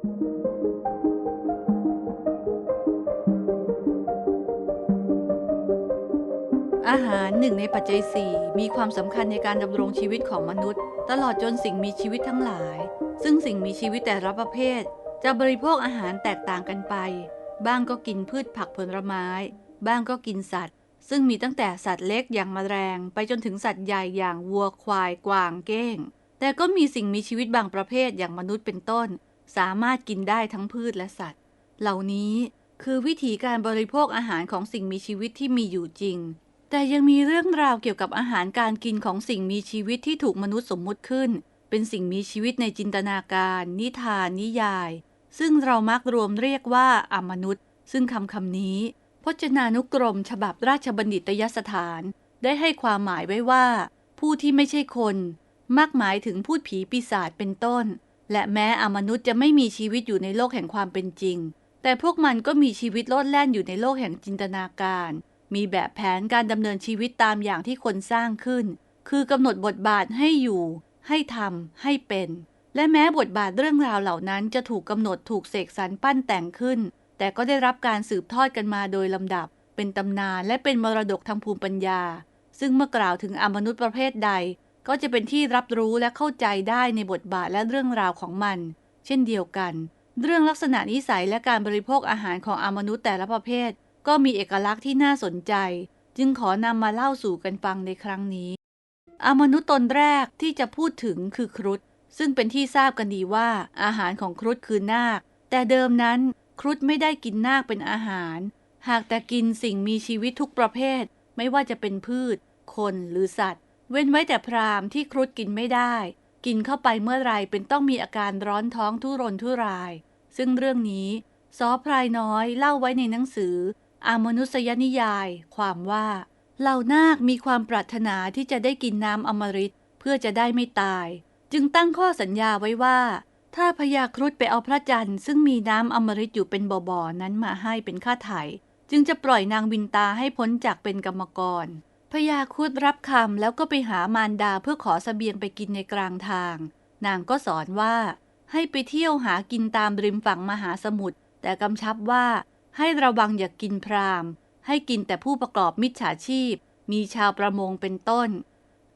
อาหารหนึ่งในปัจจัยสี่มีความสำคัญในการดำรงชีวิตของมนุษย์ ตลอดจนสิ่งมีชีวิตทั้งหลาย ซึ่งสิ่งมีชีวิตแต่ละประเภท จะบริโภคอาหารแตกต่างกันไป บ้างก็กินพืชผักผลไม้ บ้างก็กินสัตว์ ซึ่งมีตั้งแต่สัตว์เล็กอย่างแมลง ไปจนถึงสัตว์ใหญ่อย่างวัวควายกวางเก้ง แต่ก็มีสิ่งมีชีวิตบางประเภทอย่างมนุษย์เป็นต้น สามารถกินได้ทั้งพืชและสัตว์ เหล่านี้คือวิธีการบริโภคอาหารของสิ่งมีชีวิตที่มีอยู่จริง แต่ยังมีเรื่องราวเกี่ยวกับอาหารการกินของสิ่งมีชีวิตที่ถูกมนุษย์สมมุติขึ้น เป็นสิ่งมีชีวิตในจินตนาการ นิทาน นิยาย ซึ่งเรามักรวมเรียกว่าอมนุษย์ ซึ่งคำคำนี้ พจนานุกรม ฉบับราชบัณฑิตยสถาน ได้ให้ความหมายไว้ว่า ผู้ที่ไม่ใช่คน มักหมายถึงพูดผีปีศาจเป็นต้น และแม้อมนุษย์จะไม่มีชีวิตอยู่ในโลกแห่งความเป็นจริง แต่พวกมันก็มีชีวิตโลดแล่นอยู่ในโลกแห่งจินตนาการ มีแบบแผนการดำเนินชีวิตตามอย่างที่คนสร้างขึ้น คือกำหนดบทบาทให้อยู่ ให้ทำให้เป็น และแม้บทบาทเรื่องราวเหล่านั้นจะถูกกำหนดถูกเสกสรรปั้นแต่งขึ้น แต่ก็ได้รับการสืบทอดกันมาโดยลำดับ เป็นตำนานและเป็นมรดกทางภูมิปัญญา ซึ่งเมื่อกล่าวถึงอมนุษย์ประเภทใด ก็จะเป็นที่รับรู้และเข้าใจได้ในบทบาทและเรื่องราวของมัน เช่นเดียวกัน เรื่องลักษณะนิสัยและการบริโภคอาหารของอมนุษย์แต่ละประเภท ก็มีเอกลักษณ์ที่น่าสนใจ จึงขอนำมาเล่าสู่กันฟังในครั้งนี้อมนุษย์ตนแรกที่จะพูดถึงคือครุฑซึ่งเป็นที่ทราบกันดีว่าอาหารของครุฑคือนาค แต่เดิมนั้นครุฑไม่ได้กินนาคเป็นอาหาร หากแต่กินสิ่งมีชีวิตทุกประเภท ไม่ว่าจะเป็นพืช คนหรือสัตว์ เว้นไว้แต่พราหมณ์ที่ครุฑกินไม่ได้ กินเข้าไปเมื่อไรเป็นต้องมีอาการร้อนท้องทุรนทุราย ซึ่งเรื่องนี้ซอพรายน้อยเล่าไว้ในหนังสือ อามนุษยนิยาย ความว่า เหล่านาคมีความปรารถนาที่จะได้กินน้ำอมฤตเพื่อจะได้ไม่ตาย จึงตั้งข้อสัญญาไว้ว่า ถ้าพญาครุฑไปเอาพระจันทร์ซึ่งมีน้ำอมฤตอยู่เป็นบ่อๆนั้นมาให้เป็นค่าไถ่จึงจะปล่อยนางวินตาให้พ้นจากเป็นกรรมกร พญาครุฑรับคำแล้วก็ไปหามารดาเพื่อขอสเสบียงไปกินในกลางทาง นางก็สอนว่า ให้ไปเที่ยวหากินตามริมฝั่งมหาสมุทรแต่กำชับว่า ให้ระวังอย่ากกินพรามให้กินแต่ผู้ประกอบมิจฉาชีพ มีชาวประมงเป็นต้น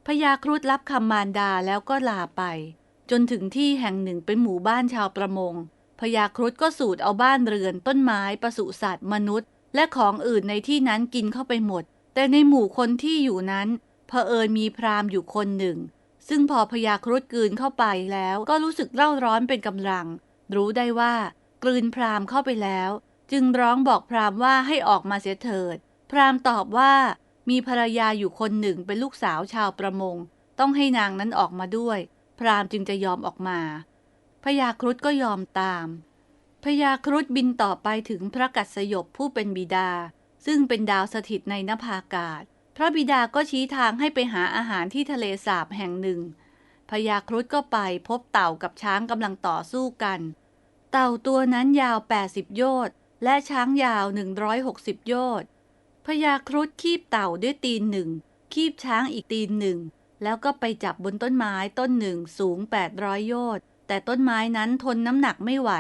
พญาครุฑรับคำมารดาแล้วก็ลาไป จนถึงที่แห่งหนึ่งเป็นหมู่บ้านชาวประมงพญาครุฑก็สูดเอาบ้านเรือนต้นไม้ปศุสัตว์มนุษย์ และของอื่นในที่นั้นกินเข้าไปหมด แต่ในหมู่คนที่อยู่นั้นเผอิญมีพราหมณ์อยู่คนหนึ่ง ซึ่งพอพญาครุฑกลืนเข้าไปแล้วก็รู้สึกเร่าร้อนเป็นกำลัง รู้ได้ว่ากลืนพราหมณ์เข้าไปแล้ว จึงร้องบอกพราหมณ์ว่าให้ออกมาเสียเถิด พราหมณ์ตอบว่ามีภรรยาอยู่คนหนึ่งเป็นลูกสาวชาวประมง ต้องให้นางนั้นออกมาด้วย พราหมณ์จึงจะยอมออกมาพญาครุฑก็ยอมตามพญาครุฑบินต่อไปถึงพระกัสสยบผู้เป็นบิดา ซึ่งเป็นดาวสถิตในนภาอากาศ พระบิดาก็ชี้ทางให้ไปหาอาหารที่ทะเลสาบแห่งหนึ่งพญาครุฑก็ไปพบเต่ากับช้างกำลังต่อสู้กัน เต่าตัวนั้นยาว 80 โยชน์และช้างยาว 160 โยชน์พญาครุฑคีบเต่าด้วยตีนหนึ่ง คีบช้างอีกตีนหนึ่ง แล้วก็ไปจับบนต้นไม้ต้นหนึ่งสูง 800 โยชน์แต่ต้นไม้นั้นทนน้ำหนักไม่ไหว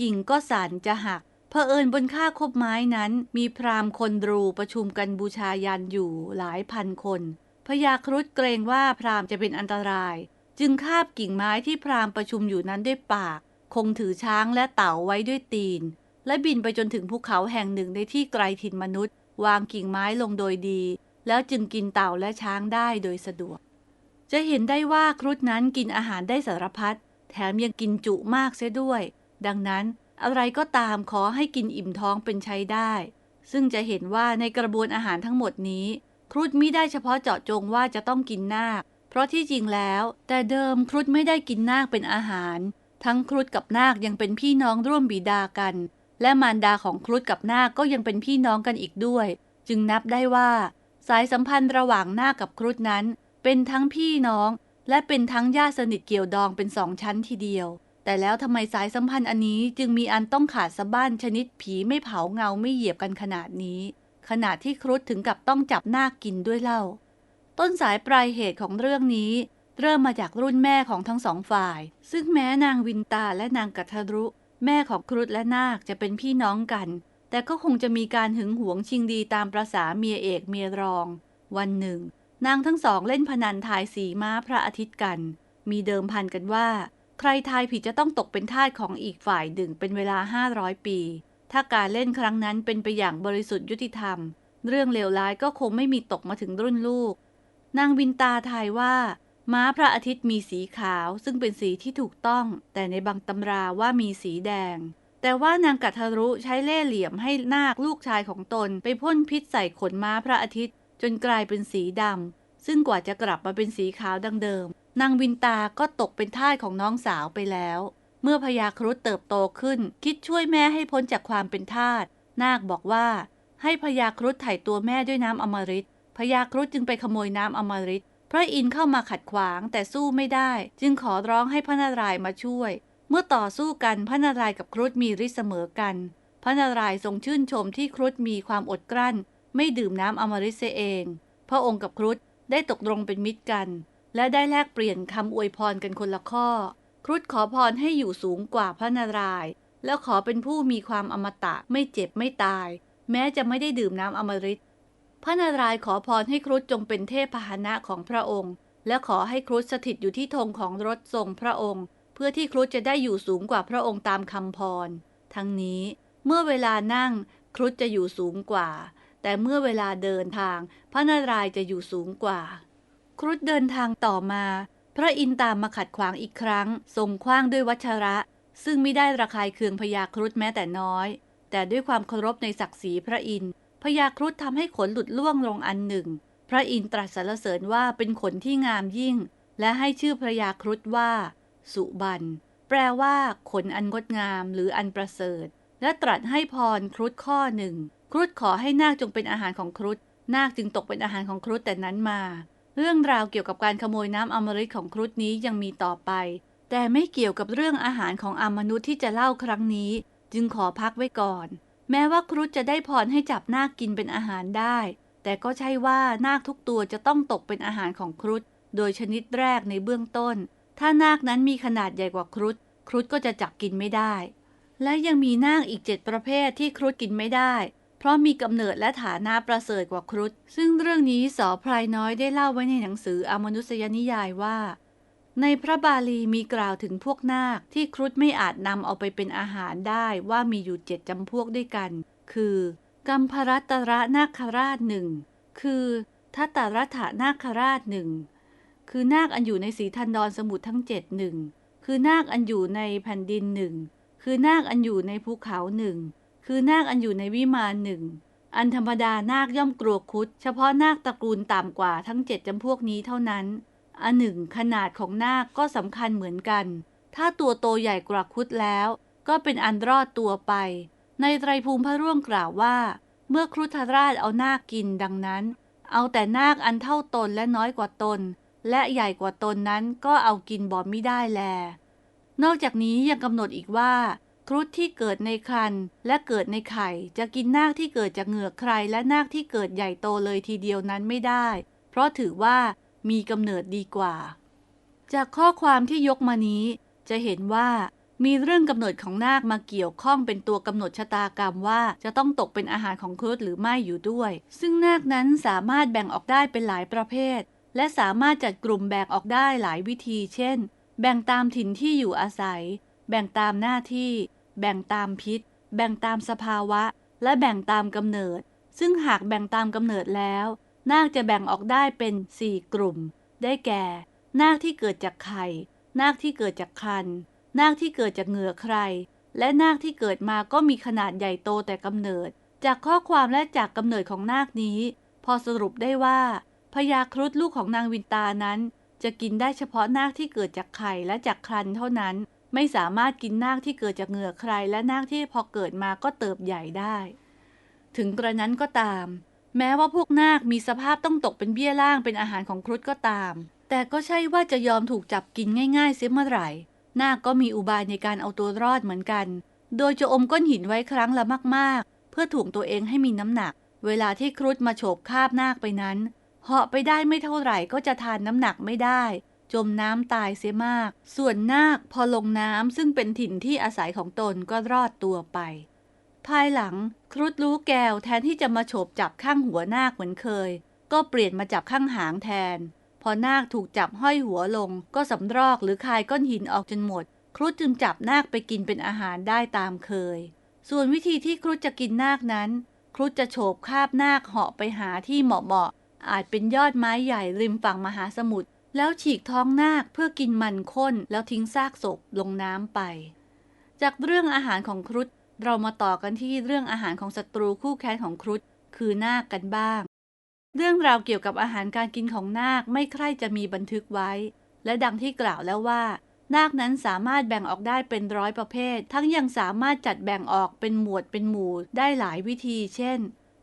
กิ่งก็สั่นจะหัก เผอิญบนค่าคบไม้นั้น มีพราหมณ์คนรูประชุมกันบูชายันอยู่หลายพันคนพญาครุฑเกรงว่าพราหมณ์จะเป็นอันตราย จึงคาบกิ่งไม้ที่พราหมณ์ประชุมอยู่นั้นด้วยปาก คงถือช้างและเต่าไว้ด้วยตีน และบินไปจนถึงภูเขาแห่งหนึ่งในที่ไกลถิ่นมนุษย์ วางกิ่งไม้ลงโดยดี แล้วจึงกินเต่าและช้างได้โดยสะดวก จะเห็นได้ว่าครุฑนั้นกินอาหารได้สารพัดแถมยังกินจุมากเสียด้วย ดังนั้น อะไรก็ตามขอให้กินอิ่มท้องเป็นใช้ได้ ซึ่งจะเห็นว่าในกระบวนอาหารทั้งหมดนี้ ครุฑไม่ได้เฉพาะเจาะจงว่าจะต้องกินนาค เพราะที่จริงแล้ว แต่เดิมครุฑไม่ได้กินนาคเป็นอาหาร ทั้งครุฑกับนาคยังเป็นพี่น้องร่วมบิดากัน และมารดาของครุฑกับนาคก็ยังเป็นพี่น้องกันอีกด้วย จึงนับได้ว่า สายสัมพันธ์ระหว่างนาคกับครุฑนั้น เป็นทั้งพี่น้อง และเป็นทั้งญาติสนิทเกี่ยวดองเป็นสองชั้นทีเดียว แต่แล้วทำไมสายสัมพันธ์อันนี้จึงมีอันต้องขาดสะบ้านชนิดผีไม่เผาเงาไม่เหยียบกันขนาดนี้ ขนาดที่ครุฑถึงกับต้องจับนาคกินด้วยเล่า ต้นสายปลายเหตุของเรื่องนี้ เริ่มมาจากรุ่นแม่ของทั้งสองฝ่าย ซึ่งแม้นางวินตาและนางกัทรุ แม่ของครุฑและนาคจะเป็นพี่น้องกัน แต่ก็คงจะมีการหึงหวงชิงดีตามประษาเมียเอกเมียรอง วันหนึ่ง นางทั้งสองเล่นพนันทายสีม้าพระอาทิตย์กัน มีเดิมพันกันว่า ใครทายผิดจะต้องตกเป็นทาสของอีกฝ่ายหนึ่งเป็นเวลา 500 ปี ถ้าการเล่นครั้งนั้นเป็นไปอย่างบริสุทธิ์ยุติธรรม เรื่องเลวร้ายก็คงไม่มีตกมาถึงรุ่นลูก นางวินตาทายว่า ม้าพระอาทิตย์มีสีขาวซึ่งเป็นสีที่ถูกต้อง แต่ในบางตำราว่ามีสีแดง แต่ว่านางกัทรุใช้เล่ห์เหลี่ยมให้นาคลูกชายของตน ไปพ่นพิษใส่ขนม้าพระอาทิตย์ จนกลายเป็นสีดำซึ่งกว่าจะกลับมาเป็นสีขาวดังเดิม นางวินตาก็ตกเป็นทาสของน้องสาวไปแล้ว เมื่อพญาครุฑเติบโตขึ้น คิดช่วยแม่ให้พ้นจากความเป็นทาสนาคบอกว่า ให้พญาครุฑไถ่ตัวแม่ด้วยน้ำอมฤตพญาครุฑจึงไปขโมยน้ำอมฤตพระอินทร์เข้ามาขัดขวางแต่สู้ไม่ได้ จึงขอร้องให้พระนารายณ์มาช่วย เมื่อต่อสู้กันพระนารายณ์กับครุฑมีฤทธิ์เสมอกัน พระนารายณ์ทรงชื่นชมที่ครุฑมีความอดกลั้น ไม่ดื่มน้ำอมฤตเสียเอง พระองค์กับครุฑได้ตกลงเป็นมิตรกัน และได้แลกเปลี่ยนคำอวยพรกันคนละข้อ ครุฑขอพรให้อยู่สูงกว่าพระนารายณ์แล้วขอเป็นผู้มีความอมตะไม่เจ็บไม่ตาย แม้จะไม่ได้ดื่มน้ำอมฤตพระนารายณ์ขอพรให้ครุฑจงเป็นเทพพาหนะของพระองค์ และขอให้ครุฑสถิตอยู่ที่ธงของรถทรงพระองค์ เพื่อที่ครุฑจะได้อยู่สูงกว่าพระองค์ตามคำพร ทั้งนี้เมื่อเวลานั่งครุฑจะอยู่สูงกว่า แต่เมื่อเวลาเดินทาง พระนารายณ์จะอยู่สูงกว่า ครุฑเดินทางต่อมา พระอินทร์ตามมาขัดขวางอีกครั้ง ทรงคว้างด้วยวัชระ ซึ่งไม่ได้ระคายเคืองพญาครุฑแม้แต่น้อย แต่ด้วยความเคารพในศักดิ์ศรีพระอินทร์พญาครุฑทำให้ขนหลุดล่วงลงอันหนึ่ง พระอินทร์ตรัสสรรเสริญว่าเป็นขนที่งามยิ่ง และให้ชื่อพระยาครุฑว่า สุบันแปลว่าขนอันงดงามหรืออันประเสริฐ และตรัสให้พรครุฑข้อหนึ่งครุฑขอให้นาคจงเป็นอาหารของครุฑนาคจึงตกเป็นอาหารของครุฑแต่นั้นมา เรื่องราวเกี่ยวกับการขโมยน้ำอมฤตของครุฑนี้ยังมีต่อไป แต่ไม่เกี่ยวกับเรื่องอาหารของอามนุษย์ที่จะเล่าครั้งนี้ จึงขอพักไว้ก่อน แม้ว่าครุฑจะได้พรให้จับนาคกินเป็นอาหารได้ แต่ก็ใช่ว่านาคทุกตัวจะต้องตกเป็นอาหารของครุฑโดยชนิดแรกในเบื้องต้น ถ้านาคนั้นมีขนาดใหญ่กว่าครุฑครุฑก็จะจับกินไม่ได้ และยังมีนาคอีกเจ็ดประเภทที่ครุฑกินไม่ได้ เพราะมีกำเนิดและฐานะประเสริฐกว่าครุฑซึ่งเรื่องนี้สอพรายน้อยได้เล่าไว้ในหนังสืออมนุษยนิยายว่า ในพระบาลีมีกล่าวถึงพวกนาคที่ครุฑไม่อาจนำเอาไปเป็นอาหารได้ว่ามีอยู่เจ็ดจำพวกด้วยกัน คือกัมพรัตระนาคราชหนึ่งคือทัตตรัฐานาคราชหนึ่งคือนาคอันอยู่ในสีทันดรสมุทรทั้งเจ็ดหนึ่งคือนาคอันอยู่ในแผ่นดินหนึ่งคือนาคอันอยู่ในภูเขาหนึ่ง คือนาคอันอยู่ในวิมานหนึ่ง อันธรรมดานาคย่อมกลัวคุด เฉพาะนาคตระกูลต่ำกว่าทั้งเจ็ดจำพวกนี้เท่านั้น อันหนึ่งขนาดของนาคก็สำคัญเหมือนกัน ถ้าตัวโตใหญ่กว่าคุดแล้ว ก็เป็นอันรอดตัวไป ในไตรภูมิพระร่วงกล่าวว่า เมื่อครุฑราชเอานาคกินดังนั้น เอาแต่นาคอันเท่าตนและน้อยกว่าตน และใหญ่กว่าตนนั้นก็เอากินบ่ไม่ได้แล นอกจากนี้ยังกำหนดอีกว่า ครุฑที่เกิดในครันและเกิดในไข่ จะกินนาคที่เกิดจากเหงือกใคร และนาคที่เกิดใหญ่โตเลยทีเดียวนั้นไม่ได้ เพราะถือว่ามีกำเนิดดีกว่า จากข้อความที่ยกมานี้ จะเห็นว่ามีเรื่องกำเนิดของนาคมาเกี่ยวข้องเป็นตัวกำหนดชะตากรรมว่าจะต้องตกเป็นอาหารของครุฑหรือไม่อยู่ด้วย ซึ่งนาคนั้นสามารถแบ่งออกได้เป็นหลายประเภท และสามารถจัดกลุ่มแบ่งออกได้หลายวิธี เช่น แบ่งตามถิ่นที่อยู่อาศัย แบ่งตามหน้าที่ แบ่งตามพิษ แบ่งตามสภาวะ และแบ่งตามกำเนิด ซึ่งหากแบ่งตามกำเนิดแล้ว นาคจะแบ่งออกได้เป็น 4 กลุ่ม ได้แก่ นาคที่เกิดจากไข่ นาคที่เกิดจากครัน นาคที่เกิดจากเหงื่อใคร และนาคที่เกิดมาก็มีขนาดใหญ่โตแต่กำเนิด จากข้อความและจากกำเนิดของนาคนี้ พอสรุปได้ว่าพญาครุฑลูกของนางวินตานั้น จะกินได้เฉพาะนาคที่เกิดจากไข่และจากครันเท่านั้น ไม่สามารถกินนาคที่เกิดจากเหงื่อใคร และนาคที่พอเกิดมาก็เติบใหญ่ได้ ถึงกระนั้นก็ตาม แม้ว่าพวกนาคมีสภาพต้องตกเป็นเบี้ยล่างเป็นอาหารของครุฑก็ตาม แต่ก็ใช่ว่าจะยอมถูกจับกินง่ายๆเสียเมื่อไหร่ นาคก็มีอุบายในการเอาตัวรอดเหมือนกัน โดยจะอมก้อนหินไว้ครั้งละมากๆ เพื่อถ่วงตัวเองให้มีน้ำหนัก เวลาที่ครุฑมาโฉบคาบนาคไปนั้นเหาะไปได้ไม่เท่าไหร่ก็จะทานน้ำหนักไม่ได้ จมน้ำตายเสียมาก ส่วนนาคพอลงน้ำซึ่งเป็นถิ่นที่อาศัยของตนก็รอดตัวไป ภายหลังครุฑรู้แก้วแทนที่จะมาโฉบจับข้างหัวนาคเหมือนเคย ก็เปลี่ยนมาจับข้างหางแทน พอนาคถูกจับห้อยหัวลง ก็สำรอกหรือคายก้อนหินออกจนหมด ครุฑจึงจับนาคไปกินเป็นอาหารได้ตามเคย ส่วนวิธีที่ครุฑจะกินนาคนั้น ครุฑจะโฉบคาบนาคเหาะไปหาที่เหมาะๆอาจเป็นยอดไม้ใหญ่ริมฝั่งมหาสมุทร แล้วฉีกท้องนาคเพื่อกินมันข้นแล้วทิ้งซากศพลงน้ำไป จากเรื่องอาหารของครุฑเรามาต่อกันที่เรื่องอาหารของศัตรูคู่แค้นของครุฑคือนาคกันบ้าง เรื่องราวเกี่ยวกับอาหารการกินของนาคไม่ใคร่จะมีบันทึกไว้ และดังที่กล่าวแล้วว่า นาคนั้นสามารถแบ่งออกได้เป็นร้อยประเภท ทั้งยังสามารถจัดแบ่งออกเป็นหมวดเป็นหมู่ได้หลายวิธี เช่น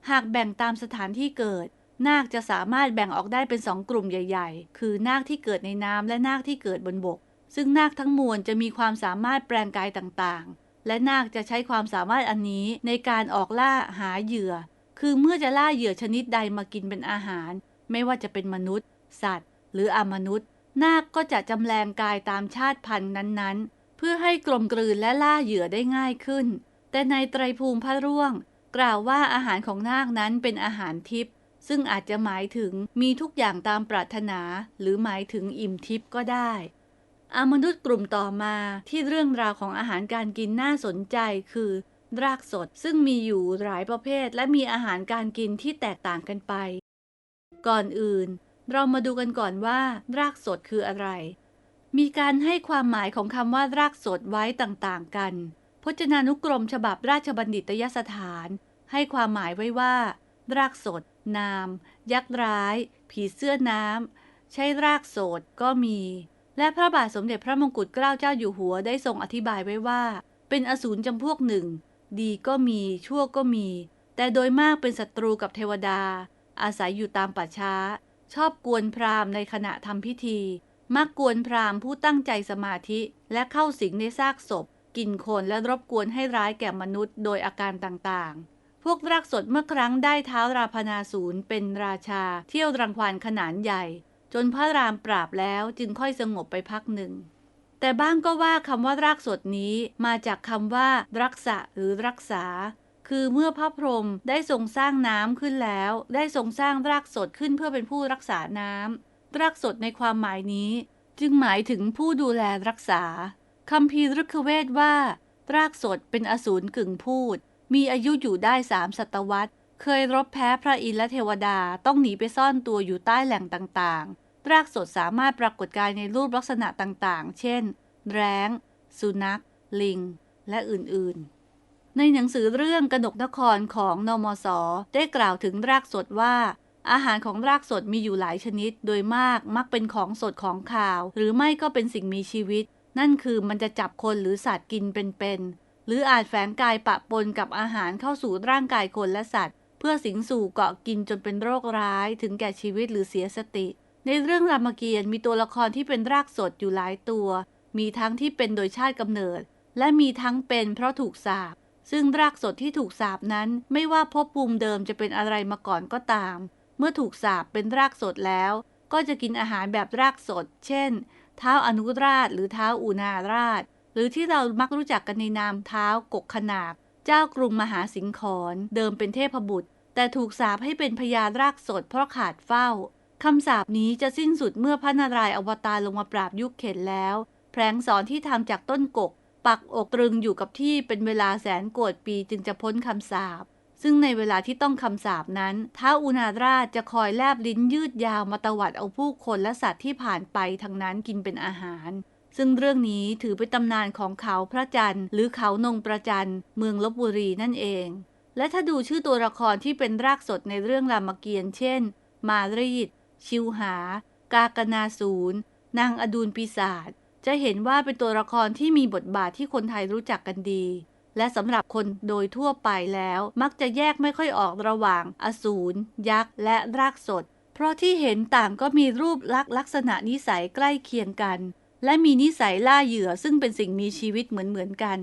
หากแบ่งตามสถานที่เกิด นาคจะสามารถแบ่งออกได้เป็นสองกลุ่มใหญ่ ๆ คือนาคที่เกิดในน้ำและนาคที่เกิดบนบก ซึ่งนาคทั้งมวลจะมีความสามารถแปลงกายต่างๆ และนาคจะใช้ความสามารถอันนี้ในการออกล่าหาเหยื่อ คือเมื่อจะล่าเหยื่อชนิดใดมากินเป็นอาหาร ไม่ว่าจะเป็นมนุษย์ สัตว์ หรืออมนุษย์ นาคก็จะจำแรงกายตามชาติพันธุ์นั้นๆ เพื่อให้กลมกลืนและล่าเหยื่อได้ง่ายขึ้น แต่ในไตรภูมิพระร่วง กล่าวว่าอาหารของนาคนั้นเป็นอาหารทิพย์ ซึ่งอาจจะหมายถึงมีทุกอย่างตามปรารถนา หรือหมายถึงอิ่มทิพย์ก็ได้อมนุษย์กลุ่มต่อมาที่เรื่องราวของอาหารการกินน่าสนใจคือ รากสดซึ่งมีอยู่หลายประเภท และมีอาหารการกินที่แตกต่างกันไป ก่อนอื่น เรามาดูกันก่อนว่า รากสดคืออะไร มีการให้ความหมายของคำว่ารากสดไว้ต่างๆ กัน พจนานุกรมฉบับราชบัณฑิตยสถาน ให้ความหมายไว้ว่า รากสด นาม ยักษ์ร้าย ผีเสื้อน้ำ ใช้รากโสดก็มี และพระบาทสมเด็จพระมงกุฎเกล้าเจ้าอยู่หัวได้ทรงอธิบายไว้ว่า เป็นอสูรจำพวกหนึ่ง ดีก็มี ชั่วก็มี แต่โดยมากเป็นศัตรูกับเทวดา อาศัยอยู่ตามป่าช้า ชอบกวนพราหมณ์ในขณะทำพิธี มักกวนพราหมณ์ผู้ตั้งใจสมาธิ และเข้าสิงในซากศพ กินคนและรบกวนให้ร้ายแก่มนุษย์โดยอาการต่างๆ พวกรากสดเมื่อครั้งได้เท้าราพนาศูนย์เป็นราชา เที่ยวรังควานขนานใหญ่ จนพระรามปราบแล้วจึงค่อยสงบไปพักหนึ่ง แต่บ้างก็ว่าคำว่ารากสดนี้มาจากคำว่า รักษะหรือรักษา คือเมื่อพระพรหมได้ทรงสร้างน้ำขึ้นแล้ว ได้ทรงสร้างรากสดขึ้นเพื่อเป็นผู้รักษาน้ำรากสดในความหมายนี้ จึงหมายถึงผู้ดูแลรักษาคำพีรุกเวทว่า รากสดเป็นอสูรกึ่งพูด มีอายุอยู่ได้สามศตวรรษ เคยรบแพ้พระอินทร์และเทวดาต้องหนีไปซ่อนตัวอยู่ใต้แหล่งต่างๆ รากสดสามารถปรากฏกายในรูปลักษณะต่างๆ เช่น แร้ง สุนัข ลิง และอื่นๆ ในหนังสือเรื่องกนกนครของนมส ได้กล่าวถึงรากสดว่า อาหารของรากสดมีอยู่หลายชนิด โดยมากมักเป็นของสดของข่าว หรือไม่ก็เป็นสิ่งมีชีวิต นั่นคือมันจะจับคนหรือสัตว์กินเป็นๆ รืออาจแฝงกายปะปนกับอาหารเข้าสู่ร่างกายคนและสัตว์ เพื่อสิงสู่เกาะกินจนเป็นโรคร้ายถึงแก่ชีวิตหรือเสียสติ ในเรื่องรามเกียรติ์มีตัวละครที่เป็นรากสดอยู่หลายตัว มีทั้งที่เป็นโดยชาติกำเนิด และมีทั้งเป็นเพราะถูกสาปซึ่งรากสดที่ถูกสาปนั้นไม่ว่าภพภูมิเดิมจะเป็นอะไรมาก่อนก็ตาม เมื่อถูกสาปเป็นรากสดแล้ว ก็จะกินอาหารแบบรากสด เช่น เท้าอนุราชหรือเท้าอูนาราช หรือที่เรามักรู้จักกันในนามเท้ากกขนาบ เจ้ากรุงมหาสิงขรเดิมเป็นเทพบุตร แต่ถูกสาปให้เป็นพญารากสดเพราะขาดเฝ้าคำสาปนี้จะสิ้นสุดเมื่อพระนารายณ์อวตารลงมาปราบยุคเข็นแล้วแผลงสอนที่ทำจากต้นกก ปักอกตรึงอยู่กับที่เป็นเวลาแสนโกรธปีจึงจะพ้นคำสาปซึ่งในเวลาที่ต้องคำสาปนั้นท้าอุณาราชจะคอยแลบลิ้นยืดยาวมาตวัดเอาผู้คนและสัตว์ที่ผ่านไปทางนั้นกินเป็นอาหาร ซึ่งเรื่องนี้ถือเป็นตำนานของเขาพระจันทร์หรือเขานงประจันเมืองลบบุรีนั่นเอง และถ้าดูชื่อตัวละครที่เป็นรากสดในเรื่องรามเกียรติ์เช่น มารีด ชิวหา กากนาศูนย์นางอดูลปีศาจจะเห็นว่าเป็นตัวละครที่มีบทบาทที่คนไทยรู้จักกันดี และสำหรับคนโดยทั่วไปแล้ว มักจะแยกไม่ค่อยออกระหว่าง อสูรยักษ์และรากสด เพราะที่เห็นต่างก็มีรูปลักษณ์ลักษณะนิสัยใกล้เคียงกัน และมีนิสัยล่าเหยื่อซึ่งเป็นสิ่งมีชีวิตเหมือนเหมือนกัน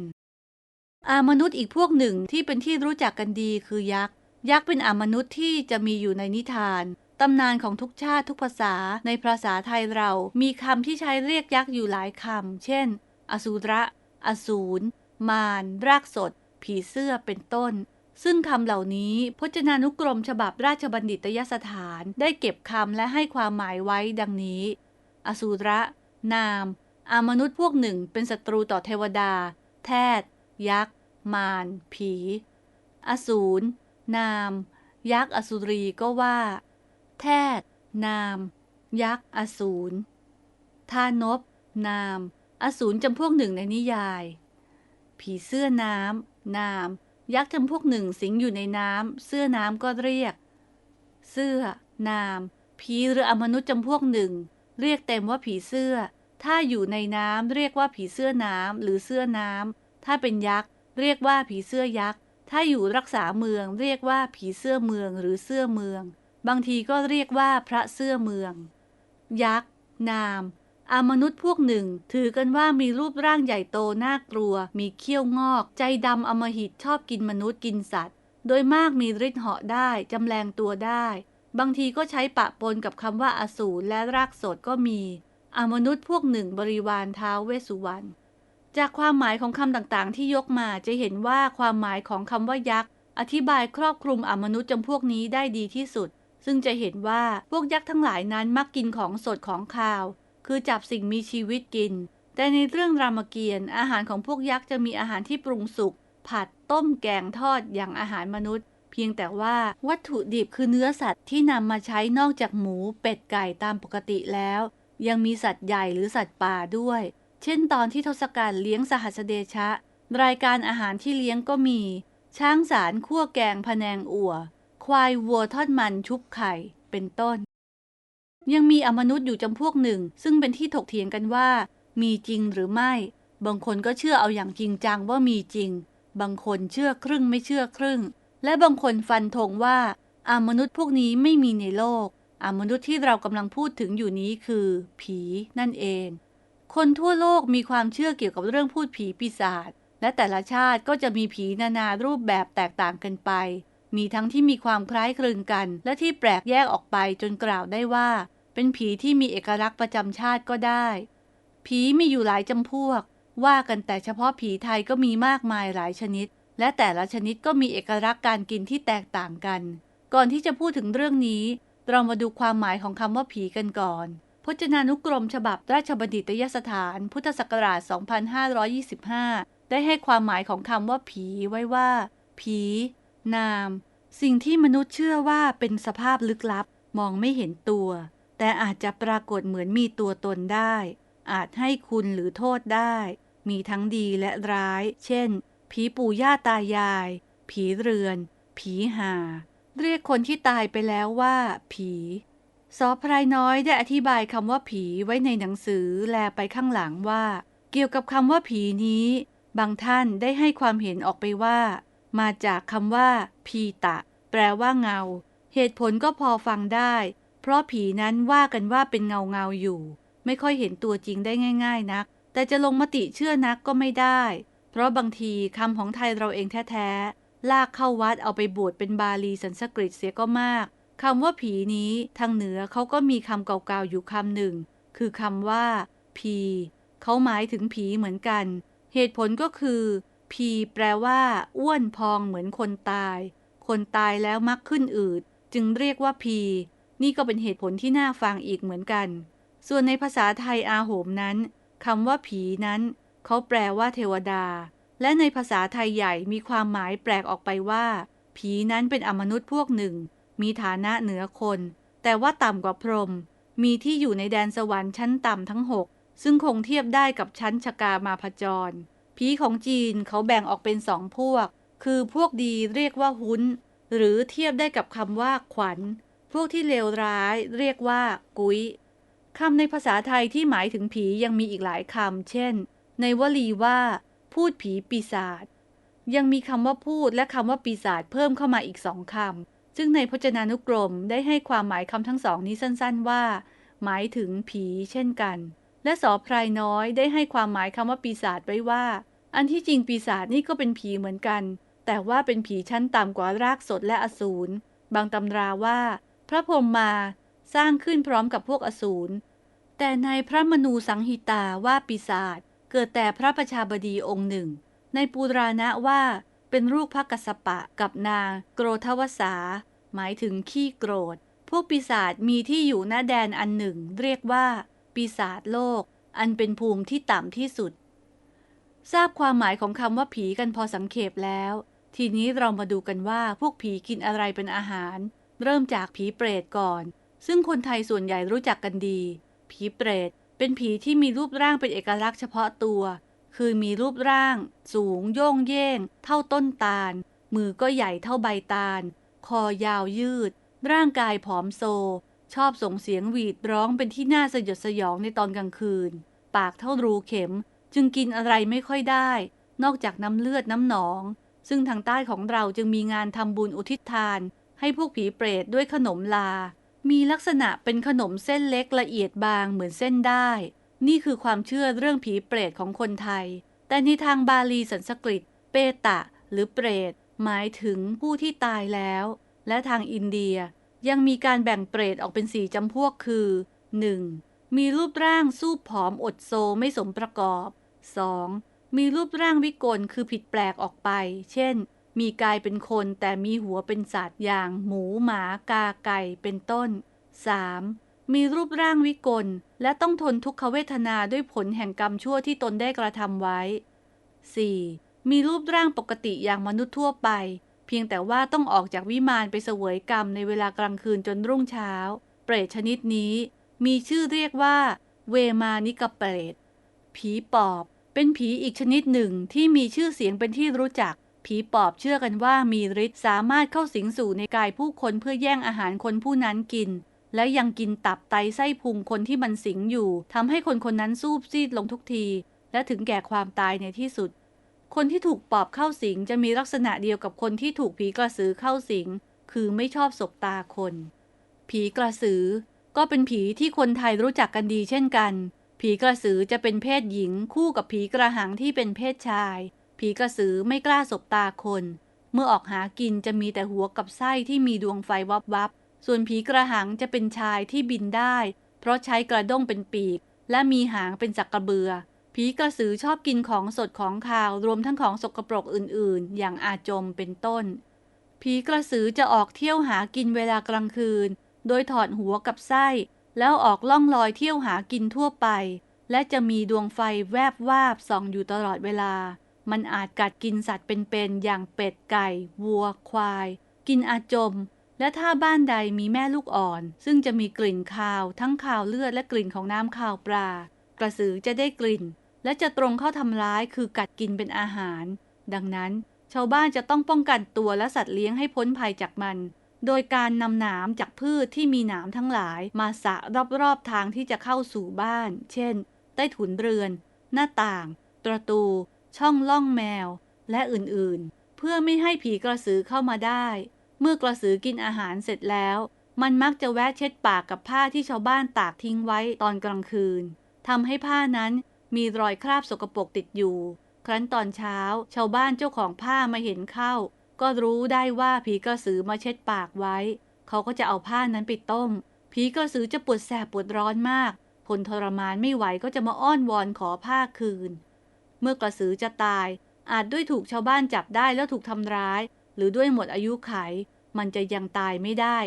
อามนุษย์อีกพวกหนึ่งที่เป็นที่รู้จักกันดีคือยักษ์ ยักษ์เป็นอามนุษย์ที่จะมีอยู่ในนิทาน ตำนานของทุกชาติทุกภาษาในภาษาไทยเรา มีคำที่ใช้เรียกยักษ์อยู่หลายคำ เช่น อสูระ อสูร มาร รากสด ผีเสื้อ เป็นต้น ซึ่งคำเหล่านี้พจนานุกรมฉบับราชบัณฑิตยสถานได้เก็บคำและให้ความหมายไว้ดังนี้ อสูระ นามอามนุษย์พวกหนึ่งเป็นศัตรูต่อเทวดา แทดยักษ์ มาร ผี อสูร นาม ยักษ์อสุรีก็ว่า แทดนาม ยักษ์ อสูรทานบ นาม อสูรจำพวกหนึ่งในนิยาย ผีเสื้อน้ำ นาม ยักษ์จำพวกหนึ่งสิงอยู่ในน้ำ เสื้อน้ำก็เรียก เสื้อ นาม ผีหรืออมนุษย์จำพวกหนึ่ง เรียกเต็มว่าผีเสื้อ ถ้าอยู่ในน้ำเรียกว่าผีเสื้อน้ำหรือเสื้อน้ำ ถ้าเป็นยักษ์เรียกว่าผีเสื้อยักษ์ ถ้าอยู่รักษาเมืองเรียกว่าผีเสื้อเมืองหรือเสื้อเมือง บางทีก็เรียกว่าพระเสื้อเมือง ยักษ์ นามอามนุษย์พวกหนึ่ง ถือกันว่ามีรูปร่างใหญ่โตน่ากลัว มีเขี้ยวงอก ใจดำอมหิตชอบกินมนุษย์กินสัตว์ โดยมากมีฤทธิ์เหาะได้ จำแรงตัวได้ บางทีก็ใช้ปะปนกับคำว่าอสูรและรากสดก็มีอมนุษย์พวกหนึ่งบริวารเท้าวเวสสุวรรณจากความหมายของคำต่างๆ ที่ยกมาจะเห็นว่าความหมายของคำว่ายักษ์อธิบายครอบคลุมอมนุษย์จำพวกนี้ได้ดีที่สุด ซึ่งจะเห็นว่าพวกยักษ์ทั้งหลายนั้นมักกินของสดของคาว คือจับสิ่งมีชีวิตกิน แต่ในเรื่องรามเกียรติ์อาหารของพวกยักษ์จะมีอาหารที่ปรุงสุกผัดต้มแกงทอดอย่างอาหารมนุษย์ เพียงแต่ว่าวัตถุดิบคือเนื้อสัตว์ที่นำมาใช้นอกจากหมูเป็ดไก่ตามปกติแล้ว ยังมีสัตว์ใหญ่หรือสัตว์ป่าด้วย เช่นตอนที่ทศกัณฐ์เลี้ยงสหัสเดชะ รายการอาหารที่เลี้ยงก็มี ช้างสารคั่วแกงพะแนงอั่ว ควายวัวทอดมันชุบไข่ เป็นต้น ยังมีอมนุษย์อยู่จำพวกหนึ่ง ซึ่งเป็นที่ถกเถียงกันว่า มีจริงหรือไม่ บางคนก็เชื่อเอาอย่างจริงจังว่ามีจริง บางคนเชื่อครึ่งไม่เชื่อครึ่ง และบางคนฟันธงว่าอามนุษย์พวกนี้ไม่มีในโลกอามนุษย์ที่เรากำลังพูดถึงอยู่นี้คือ ผีนั่นเอง คนทั่วโลกมีความเชื่อเกี่ยวกับเรื่องพูดผีปีศาจและแต่ละชาติก็จะมีผีนานารูปแบบแตกต่างกันไป มีทั้งที่มีความคล้ายคลึงกัน และที่แปลกแยกออกไปจนกล่าวได้ว่า เป็นผีที่มีเอกลักษณ์ประจำชาติก็ได้ ผีมีอยู่หลายจำพวก ว่ากันแต่เฉพาะผีไทยก็มีมากมายหลายชนิด และแต่ละชนิดก็มีเอกลักษณ์การกินที่แตกต่างกัน ก่อนที่จะพูดถึงเรื่องนี้ เรามาดูความหมายของคำว่าผีกันก่อน พจนานุกรมฉบับราชบัณฑิตยสถาน พุทธศักราช 2525 ได้ให้ความหมายของคำว่าผีไว้ว่า ผี นาม สิ่งที่มนุษย์เชื่อว่าเป็นสภาพลึกลับ มองไม่เห็นตัว แต่อาจจะปรากฏเหมือนมีตัวตนได้ อาจให้คุณหรือโทษได้ มีทั้งดีและร้าย เช่น ผีปู่ย่าตายาย ผีเรือน ผีหา เรียกคนที่ตายไปแล้วว่า ผีสอพรายน้อยได้อธิบายคำว่าผีไว้ในหนังสือแลไปข้างหลังว่า เกี่ยวกับคำว่าผีนี้ บางท่านได้ให้ความเห็นออกไปว่า มาจากคำว่า พีตะ แปลว่าเงา เหตุผลก็พอฟังได้ เพราะผีนั้นว่ากันว่าเป็นเงาเงาอยู่ ไม่ค่อยเห็นตัวจริงได้ง่าย ๆ นัก แต่จะลงมติเชื่อนักก็ไม่ได้ เพราะบางทีคำของไทยเราเองแท้ๆ ลากเข้าวัดเอาไปบวชเป็นบาลีสันสกฤตเสียก็มากคำว่าผีนี้ทางเหนือเขาก็มีคำเก่าๆอยู่คำหนึ่ง คือคำว่าพีเขาหมายถึงผีเหมือนกัน เหตุผลก็คือพีแปลว่าอ้วนพองเหมือนคนตาย คนตายแล้วมักขึ้นอืด จึงเรียกว่าพีนี่ก็เป็นเหตุผลที่น่าฟังอีกเหมือนกัน ส่วนในภาษาไทยอาโหมนั้นคำว่าผีนั้น เขาแปลว่าเทวดา และในภาษาไทยใหญ่มีความหมายแปลกออกไปว่า ผีนั้นเป็นอมนุษย์พวกหนึ่ง มีฐานะเหนือคน แต่ว่าต่ำกว่าพรหมมีที่อยู่ในแดนสวรรค์ชั้นต่ำทั้งหกซึ่งคงเทียบได้กับชั้นชกามาพจร ผีของจีนเขาแบ่งออกเป็นสองพวก คือพวกดีเรียกว่าหุนหรือเทียบได้กับคำว่าขวัญ พวกที่เลวร้ายเรียกว่า กุ้ยคำในภาษาไทยที่หมายถึงผียังมีอีกหลายคำ เช่น ในวลีว่า พูดผีปีศาจยังมีคำว่าพูดและคำว่าปีศาจเพิ่มเข้ามาอีกสองคำซึ่งในพจนานุกรมได้ให้ความหมายคำทั้งสองนี้สั้นๆว่า หมายถึงผีเช่นกัน และสอพรายน้อยได้ให้ความหมายคำว่าปีศาจไว้ว่า อันที่จริงปีศาจนี่ก็เป็นผีเหมือนกัน แต่ว่าเป็นผีชั้นต่ำกว่ารากสดและอสูรบางตำราว่า พระพรหมมาสร้างขึ้นพร้อมกับพวกอสูรแต่ในพระมนูสังหิตาว่าปีศาจ เกิดแต่พระประชาบดีองค์หนึ่ง ในปูราณะว่าเป็นลูกพระกัสปะกับนางโกรธวสา หมายถึงขี้โกรธ พวกปีศาจมีที่อยู่หน้าแดนอันหนึ่ง เรียกว่า ปีศาจโลก อันเป็นภูมิที่ต่ำที่สุด ทราบความหมายของคำว่าผีกันพอสังเขปแล้ว ทีนี้เรามาดูกันว่าพวกผีกินอะไรเป็นอาหาร เริ่มจากผีเปรตก่อน ซึ่งคนไทยส่วนใหญ่รู้จักกันดี ผีเปรต เป็นผีที่มีรูปร่างเป็นเอกลักษณ์เฉพาะตัว คือมีรูปร่าง สูงโย่งเย่ง เท่าต้นตาล มือก็ใหญ่เท่าใบตาล คอยาวยืด ร่างกายผอมโซ ชอบส่งเสียงหวีดร้องเป็นที่น่าสยดสยองในตอนกลางคืน ปากเท่ารูเข็ม จึงกินอะไรไม่ค่อยได้ นอกจากน้ำเลือดน้ำหนอง ซึ่งทางใต้ของเราจึงมีงานทำบุญอุทิศทาน ให้พวกผีเปรตด้วยขนมลา มีลักษณะเป็นขนมเส้นเล็กละเอียดบางเหมือนเส้นได้ นี่คือความเชื่อเรื่องผีเปรตของคนไทย แต่ในทางบาลีสันสกฤต เปตะ หรือเปรต หมายถึงผู้ที่ตายแล้ว และทางอินเดียยังมีการแบ่งเปรตออกเป็นสี่จำพวกคือ 1. มีรูปร่างสู้ผอมอดโซไม่สมประกอบ 2. มีรูปร่างวิกลคือผิดแปลกออกไป เช่น มีกายเป็นคนแต่มีหัวเป็นสัตว์อย่างหมูหมากาไก่เป็นต้น 3. มีรูปร่างวิกล และต้องทนทุกขเวทนาด้วยผลแห่งกรรมชั่วที่ตนได้กระทำไว้ 4. มีรูปร่างปกติอย่างมนุษย์ทั่วไป เพียงแต่ว่าต้องออกจากวิมานไปเสวยกรรมในเวลากลางคืนจนรุ่งเช้า เปรตชนิดนี้ มีชื่อเรียกว่า เวมานิกเปรต ผีปอบ เป็นผีอีกชนิดหนึ่งที่มีชื่อเสียงเป็นที่รู้จัก ผีปอบเชื่อกันว่ามีฤทธิ์สามารถเข้าสิงสู่ในกายผู้คนเพื่อแย่งอาหารคนผู้นั้นกิน และยังกินตับไตไส้พุงคนที่มันสิงอยู่ทำให้คนคนนั้นสูบซีดลงทุกที และถึงแก่ความตายในที่สุด คนที่ถูกปอบเข้าสิงจะมีลักษณะเดียวกับคนที่ถูกผีกระสือเข้าสิง คือไม่ชอบสบตาคน ผีกระสือ ก็เป็นผีที่คนไทยรู้จักกันดีเช่นกัน ผีกระสือจะเป็นเพศหญิงคู่กับผีกระหังที่เป็นเพศชาย ผีกระสือไม่กล้าสบตาคน เมื่อออกหากินจะมีแต่หัวกับไส้ที่มีดวงไฟวับวับ ส่วนผีกระหังจะเป็นชายที่บินได้ เพราะใช้กระด้งเป็นปีก และมีหางเป็นจักระเบือ ผีกระสือชอบกินของสดของคาวรวมทั้งของสกปรกอื่นๆ อย่างอาจมเป็นต้น ผีกระสือจะออกเที่ยวหากินเวลากลางคืน โดยถอดหัวกับไส้ แล้วออกล่องลอยเที่ยวหากินทั่วไป และจะมีดวงไฟแวบวาบส่องอยู่ตลอดเวลา มันอาจกัดกินสัตว์เป็นๆอย่างเป็ดไก่ วัว ควาย กินอาจม และถ้าบ้านใดมีแม่ลูกอ่อน ซึ่งจะมีกลิ่นคาว ทั้งคาวเลือดและกลิ่นของน้ำคาวปลา กระสือจะได้กลิ่น และจะตรงเข้าทำร้ายคือกัดกินเป็นอาหาร ดังนั้น ชาวบ้านจะต้องป้องกันตัวและสัตว์เลี้ยงให้พ้นภัยจากมัน โดยการนำหนามจากพืชที่มีหนามทั้งหลายมาสะรอบๆทางที่จะเข้าสู่บ้าน เช่น ใต้ถุนเรือน หน้าต่าง ประตู ช่องล่องแมว และอื่นๆ เพื่อไม่ให้ผีกระสือเข้ามาได้ เมื่อกระสือกินอาหารเสร็จแล้ว มันมักจะแวะเช็ดปากกับผ้าที่ชาวบ้านตากทิ้งไว้ตอนกลางคืนทำให้ผ้านั้นมีรอยคราบสกปรกติดอยู่ ครั้นตอนเช้า ชาวบ้านเจ้าของผ้ามาเห็นเข้า ก็รู้ได้ว่าผีกระสือมาเช็ดปากไว้ เขาก็จะเอาผ้านั้นไปต้ม ผีกระสือจะปวดแสบปวดร้อนมากทนทรมานไม่ไหวก็จะมาอ้อนวอนขอผ้าคืน เมื่อกระสือจะตาย อาจด้วยถูกชาวบ้านจับได้แล้วถูกทำร้าย หรือด้วยหมดอายุไข มันจะยังตายไม่ได้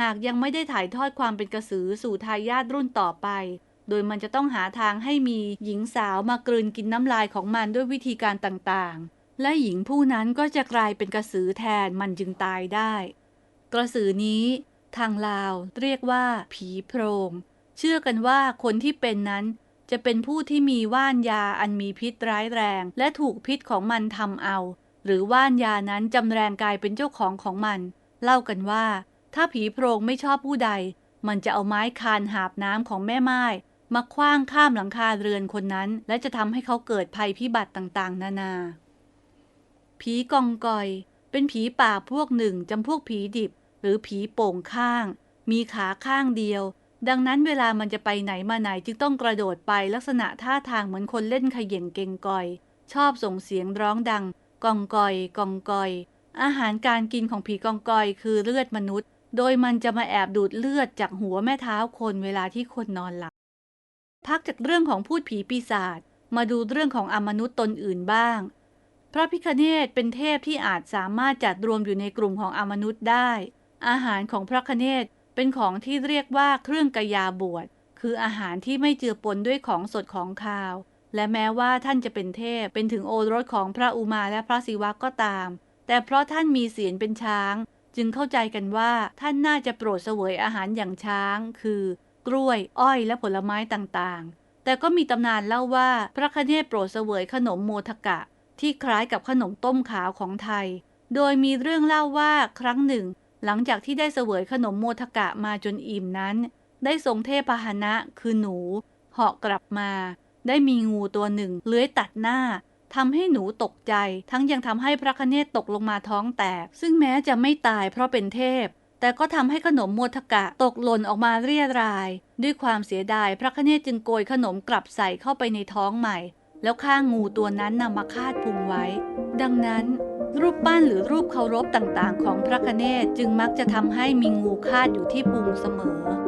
หากยังไม่ได้ถ่ายทอดความเป็นกระสือสู่ทายาทรุ่นต่อไป โดยมันจะต้องหาทางให้มีหญิงสาวมากลืนกินน้ำลายของมันด้วยวิธีการต่างๆ และหญิงผู้นั้นก็จะกลายเป็นกระสือแทนมันจึงตายได้ กระสือนี้ ทางลาวเรียกว่า ผีโพรงเชื่อกันว่าคนที่เป็นนั้น จะเป็นผู้ที่มีว่านยาอันมีพิษร้ายแรง และถูกพิษของมันทำเอา หรือว่านยานั้นจำแรงกายเป็นเจ้าของของมัน เล่ากันว่า ถ้าผีโพรงไม่ชอบผู้ใด มันจะเอาไม้คานหาบน้ำของแม่ไม้มาคว้างข้ามหลังคาเรือนคนนั้น และจะทำให้เขาเกิดภัยพิบัติต่างๆ นานา ผีกองกอย เป็นผีป่าพวกหนึ่งจำพวกผีดิบ หรือผีโป่งข้าง มีขาข้างเดียว ดังนั้นเวลามันจะไปไหนมาไหนจึงต้องกระโดดไปลักษณะท่าทางเหมือนคนเล่นขย่งเก่งกอย ชอบส่งเสียงร้องดัง กองกอย กองกอย อาหารการกินของผีกองกอยคือเลือดมนุษย์ โดยมันจะมาแอบดูดเลือดจากหัวแม่เท้าคนเวลาที่คนนอนหลับ พักจากเรื่องของพูดผีปีศาจมาดูเรื่องของอมนุษย์ตนอื่นบ้าง พระพิคเนตเป็นเทพที่อาจสามารถจัดรวมอยู่ในกลุ่มของอมนุษย์ได้ อาหารของพระคเนต เป็นของที่เรียกว่าเครื่องกยาบวช คืออาหารที่ไม่เจือปนด้วยของสดของคาว และแม้ว่าท่านจะเป็นเทพ เป็นถึงโอรสของพระอุมาและพระศิวะก็ตาม แต่เพราะท่านมีเสียงเป็นช้าง จึงเข้าใจกันว่าท่านน่าจะโปรดเสวยอาหารอย่างช้าง คือกล้วย อ้อยและผลไม้ต่างๆ แต่ก็มีตำนานเล่าว่าพระคเนศโปรดเสวยขนมโมทกะ ที่คล้ายกับขนมต้มขาวของไทย โดยมีเรื่องเล่าว่าครั้งหนึ่ง หลังจากที่ได้เสวยขนมโมทกะมาจนอิ่มนั้น ได้ทรงเทพพหนะคือหนูเหาะกลับมา ได้มีงูตัวหนึ่งเลื้อยตัดหน้าทำให้หนูตกใจ ทั้งยังทำให้พระคเนศตกลงมาท้องแตก ซึ่งแม้จะไม่ตายเพราะเป็นเทพ แต่ก็ทำให้ขนมโมทกะตกหล่นออกมาเรียราย ด้วยความเสียดายพระคเนศจึงโกยขนมกลับใส่เข้าไปในท้องใหม่ แล้วฆ่างูตัวนั้นนำมาคาดพุงไว้ ดังนั้น รูปปั้นหรือรูปเคารพต่างๆ ของพระคเนศจึงมักจะทำให้มีงูคาดอยู่ที่พุงเสมอ